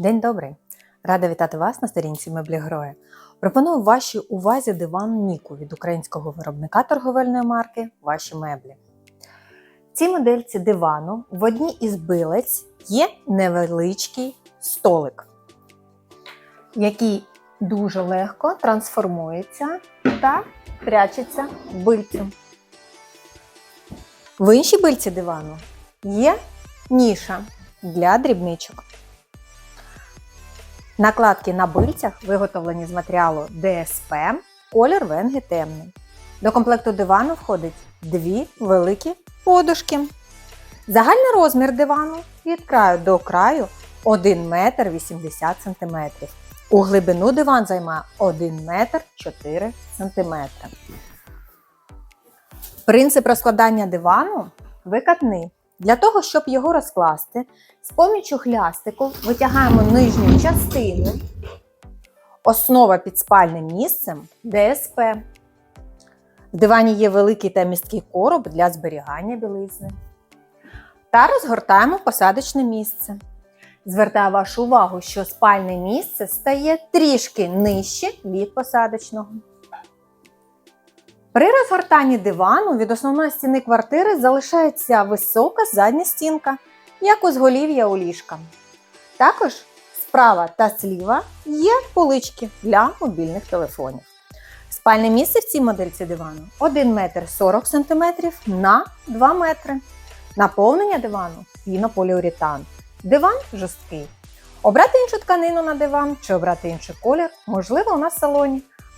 День добрий! Рада вітати вас на сторінці меблі Героя. Пропоную вашій увазі диван Ніку від українського виробника торговельної марки Ваші меблі. В цій модельці дивану в одній із билець є невеличкий столик, який дуже легко трансформується та прячеться в бильцю. В іншій бильці дивану є ніша для дрібничок. Накладки на бильцях виготовлені з матеріалу ДСП, колір венги темний. До комплекту дивану входить дві великі подушки. Загальний розмір дивану від краю до краю 1 метр 80 см. У глибину диван займає 1 метр 4 см. Принцип розкладання дивану викатний. Для того, щоб його розкласти, з помічю хлястику витягаємо нижню частину, основа під спальним місцем ДСП. В дивані є великий та місткий короб для зберігання білизни. Та розгортаємо посадочне місце. Звертаю вашу увагу, що спальне місце стає трішки нижче від посадочного. При розгортанні дивану від основної стіни квартири залишається висока задня стінка, як узголів'я у ліжка. Також справа та зліва є полички для мобільних телефонів. Спальне місце в цій модельці дивану 1 метр 40 см на 2 метри. Наповнення дивану пінополіуретан. Диван жорсткий. Обрати іншу тканину на диван чи обрати інший колір можливо у нас в салоні.